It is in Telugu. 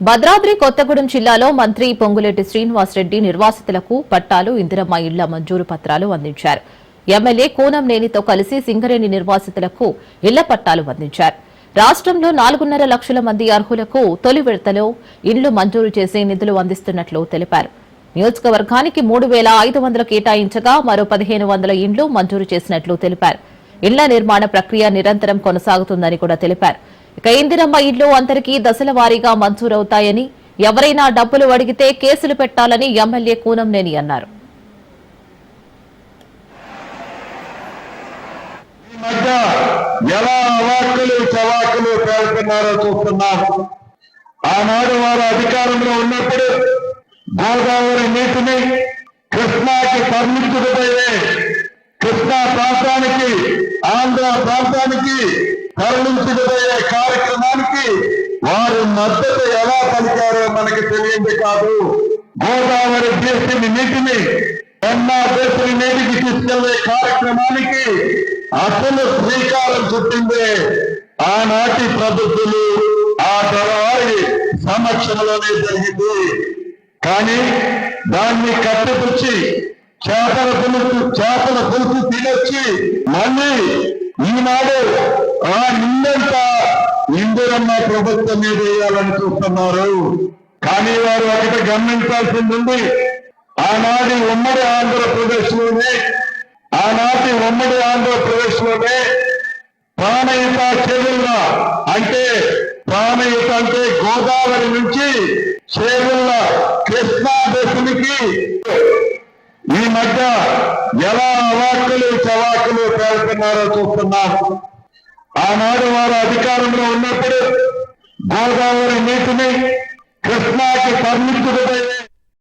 భద్రాద్రి కొత్తగూడెం జిల్లాలో మంత్రి పొంగులేటి శ్రీనివాసరెడ్డి నిర్వాసితులకు పట్టాలు ఇందిరమ్మ ఇళ్ళ మంజూరు పత్రాలు అందించారు. ఎమ్మెల్యే కూనంనేనితో కలిసి సింగరేణి నిర్వాసితులకు ఇళ్ళ పట్టాలు అందించారు. రాష్ట్రంలో నాలుగున్నర లక్షల మంది అర్హులకు తొలి విడతలో ఇండ్లు మంజూరు చేసి నిధులు అందిస్తున్నట్లు తెలిపారు. నియోజకవర్గానికి మూడు వేల ఐదు వందలు కేటాయించగా మరో పదిహేను వందల ఇండ్లు మంజూరు చేసినట్లు తెలిపారు. ఇళ్ళ నిర్మాణ ప్రక్రియ నిరంతరం కొనసాగుతుందని కూడా తెలిపారు. ఇక ఇందిరమ్మ ఇళ్ళు అందరికీ దశల వారీగా మంజూరవుతాయని ఎవరైనా డబ్బులు అడిగితే కేసులు పెట్టాలని ఎమ్మెల్యే కూనంనేని అన్నారు. ఎలా అవాక్కులు చవాకులు పేరుతున్నారో చూస్తున్నాం. ఆనాడు వారు అధికారంలో ఉన్నప్పుడు గోదావరి నీటిని కృష్ణాకి పర్మితుడిపై ఆంధ్ర ప్రాంతానికి తరలించబోయే కార్యక్రమానికి వారు మద్దతు ఎలా పలికారో మనకి తెలియంది కాదు. గోదావరి దేశని నీటిని పెన్నా దేశని నీటికి తీసుకెళ్ళే కార్యక్రమానికి అసలు శ్రీకారం చుట్టిందే ఆనాటి ప్రభుత్వులు ఆ తరవారి సమక్షంలోనే జరిగింది. కానీ దాన్ని కట్టిపుచ్చి చేపల పులుసు చేపల పులుసు తినొచ్చి మళ్ళీ ఈనాడు ఆ నిందంతా ఇందిరమ్మ ప్రభుత్వం మీద వేయాలని చూస్తున్నారు. కానీ వారు ఒకటి గమనించాల్సింది ఉంది ఆనాటి ఉమ్మడి ఆంధ్రప్రదేశ్లోనే ఆనాటి ఉమ్మడి ఆంధ్రప్రదేశ్లోనే ప్రాణయుత చెరువుల అంటే ప్రాణయుత అంటే గోదావరి నుంచి చెరువుల కృష్ణా దశమికి మధ్య ఎలా అవాక్కులు చవాకులు పేరుతున్నారో చూస్తున్నాం. ఆనాడు వారు అధికారంలో ఉన్నప్పుడు గోదావరి నీటిని కృష్ణాకి తరలించుకుపోయే